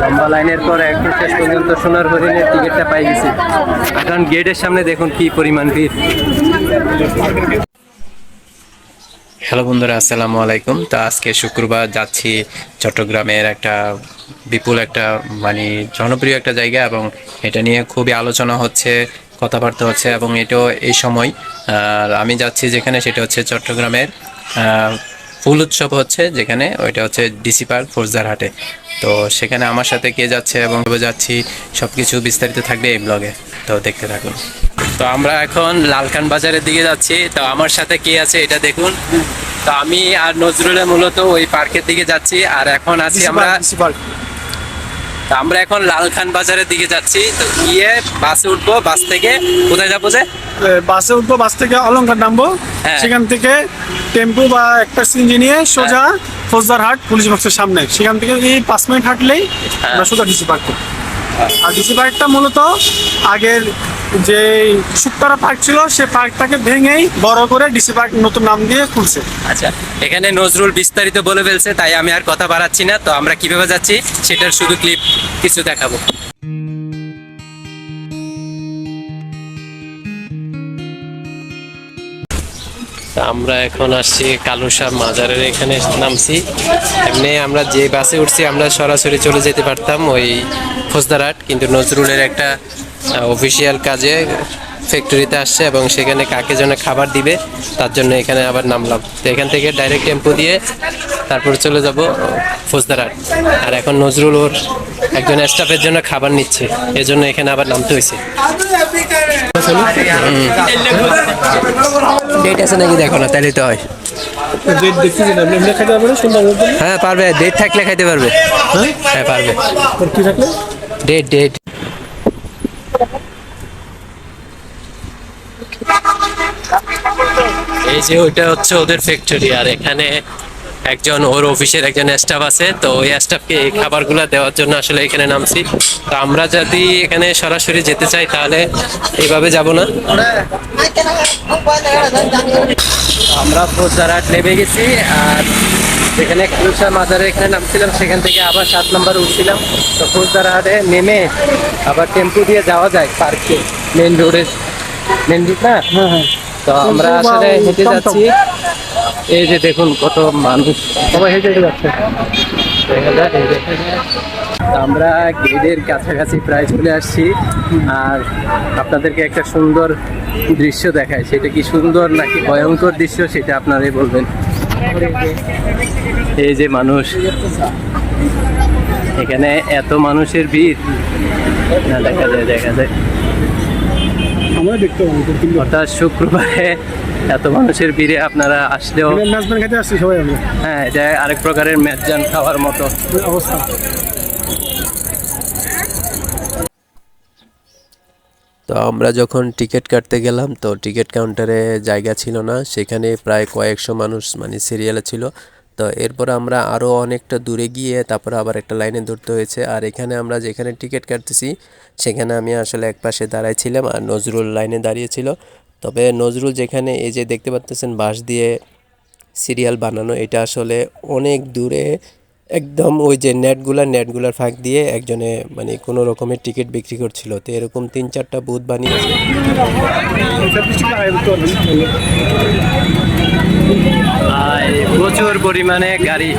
লম্বা লাইনের পর একটু শেষ পর্যন্ত সোনার হরিণের টিকিটটা পাই গেছি। এখন গেটের সামনে দেখুন কি পরিমাণ ভিড়। হ্যালো বন্ধুরা, আসসালামু আলাইকুম। তো আজকে শুক্রবার যাচ্ছি চট্টগ্রামের একটা বিপুল একটা মানে জনপ্রিয় একটা জায়গা এবং এটা নিয়ে খুবই আলোচনা হচ্ছে, কথাবার্তা হচ্ছে এবং এটাও এই সময়। আর আমি যাচ্ছি যেখানে, সেটা হচ্ছে চট্টগ্রামের ফুল উৎসব হচ্ছে যেখানে ওইটা হচ্ছে ডিসি পার্ক ফৌজদারহাটে তো সেখানে আমার সাথে কে যাচ্ছে এবং যাচ্ছি সব কিছু বিস্তারিত থাকবে এই ব্লগে। তো দেখতে থাকুন। তো আমরা এখন লালখান বাজারের দিকে যাচ্ছি। তো আমার সাথে কে আছে এটা দেখুন। তো আমি আর নজরুলে মূলত ওই পার্কের দিকে যাচ্ছি। আর এখন আছি আমরা তো আমরা এখন লালখান বাজারের দিকে যাচ্ছি। তো গিয়ে বাসে উঠবো বাস থেকে কোথায় যাব যে? বাসে উঠবো বাস থেকে অলঙ্কার নামবো। হ্যাঁ। সেখান থেকে টেম্পু বা একটা সিঞ্জি নিয়ে সোজা ফৌজদারহাট পুলিশ বক্সের সামনে। সেখান থেকে এই পাঁচ মিনিট হাঁটলেই আমরা সোজা ডিসি পার্ক আর ডিসি পার্কটা মূলত আগের যে শুক্তারা পার্ক ছিল, সে পার্কটাকে ভেঙেই বড় করে ডিসি পার্ক নতুন নাম দিয়ে খুলছে। আচ্ছা এখানে নজরুল বিস্তারিত বলে ফেলছে, তাই আমি আর কথা বাড়াচ্ছি না। তো আমরা কীভাবে যাচ্ছি, সেটার শুধু ক্লিপ কিছু দেখাবো। আমরা এখন আসছি কালুসা মাজারের এখানে নামছি। এমনি আমরা যে বাসে উঠছি আমরা সরাসরি চলে যেতে পারতাম ওই ফৌজদারহাট কিন্তু নজরুলের একটা অফিসিয়াল কাজে ফ্যাক্টরিতে আসছে এবং সেখানে কাকে যেন খাবার দিবে তার জন্য এখানে আবার নামলাম। তো এখান থেকে ডাইরেক্ট টেম্পো দিয়ে তারপর চলে যাব ফৌজদারহাট। আর এখন নজরুল ওর একজন স্টাফের জন্য খাবার নিচ্ছে এজন্য এখানে আবার নামতে হয়েছে। ডেট আছে নাকি দেখো না তাহলে তো হয়। এমনি পারবে না সুন্দর হ্যাঁ পারবে। ডেট থাকলে খাইতে পারবে। হ্যাঁ? পারবে। কি থাকলে? ডেট ডেট এই যে ওইটা হচ্ছে ওদের ফ্যাক্টরি আর এখানে একজন ওর অফিসের একজন স্টাফ আছে তো ওই স্টাফকে এই খাবারগুলো দেওয়ার জন্য আসলে এখানে নামছি। তো আমরা যদি এখানে সরাসরি যেতে চাই তাহলে এইভাবে যাব না। আমরা ফৌজদারহাট নেমে গেছি আর যেখানে কুলসা মাজারে এখানে নামছিলাম সেখান থেকে আবার সাত নম্বর উঠছিলাম। তো ফৌজদারহাটে নেমে আবার টেম্পু দিয়ে যাওয়া যায় পার্কে মেন রোডের মেন রোড না? হ্যাঁ হ্যাঁ। তো আমরা আসলে হেঁটে যাচ্ছি। এই যে দেখুন কত মানুষ। সবাই হেঁটে হেঁটে যাচ্ছে। আমরা গেটের কাছাকাছি প্রায় চলে আসছি। আর আপনাদেরকে একটা সুন্দর দৃশ্য দেখায়। সেটা কি সুন্দর নাকি ভয়ঙ্কর দৃশ্য, সেটা আপনারাই বলবেন। এই যে মানুষ। এখানে এত মানুষের ভিড়। দেখা যায় দেখা যায়। আমরা দেখতে পাবো অর্থাৎ শুক্রবারে এত মানুষের ভিড়ে আপনারা আসলেও নাচবেন খেতে আসছি সবাই আমরা। হ্যাঁ এটা আরেক প্রকারের ম্যাচান খাওয়ার মতো। অবস্থা। তো আমরা যখন টিকিট কাটতে গেলাম তো টিকিট কাউন্টারে জায়গা ছিল না সেখানে প্রায় কয়েকশো মানুষ মানে সিরিয়ালে ছিল। তো এরপর আমরা আরও অনেকটা দূরে গিয়ে তারপরে আবার একটা লাইনে ধরতে হয়েছে। আর এখানে আমরা যেখানে টিকিট কাটতেছি, সেখানে আমি আসলে এক পাশে দাঁড়াইছিলাম আর নজরুল লাইনে দাঁড়িয়েছিল তবে নজরুল যেখানে এই যে দেখতে পাচ্তেছেন বাঁশ দিয়ে সিরিয়াল বানানো, এটা আসলে অনেক দূরে একদম ওই যে নেটগুলা নেটগুলার ফাঁক দিয়ে একজনে মানে কোনো রকমের টিকিট বিক্রি করছিল। তো এরকম তিন চারটা বুথ বানিয়েছে। আর প্রচুর পরিমাণে গাড়ি।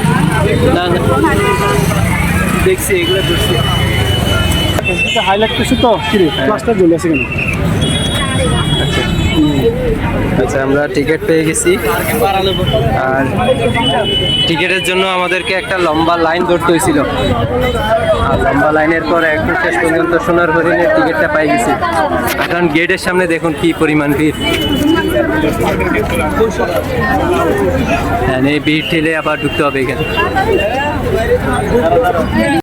দেখছি এগুলো দেখছি হাইলাইট করছি তো? কিরে প্লাস্টার জ্বলে আছে কেন? আচ্ছা। আমরা টিকিট পেয়ে গেছি। আর টিকিটের জন্য আমাদেরকে একটা লম্বা লাইন ধরতে হয়েছিল। আর লম্বা লাইনের পর একটু শেষ পর্যন্ত সোনার হরিণের টিকিটটা পাই গেছি। এখন গেটের সামনে দেখুন কি পরিমাণ ভিড়। হ্যাঁ এই ভিড় ঠেলে আবার ঢুকতে হবে এখানে।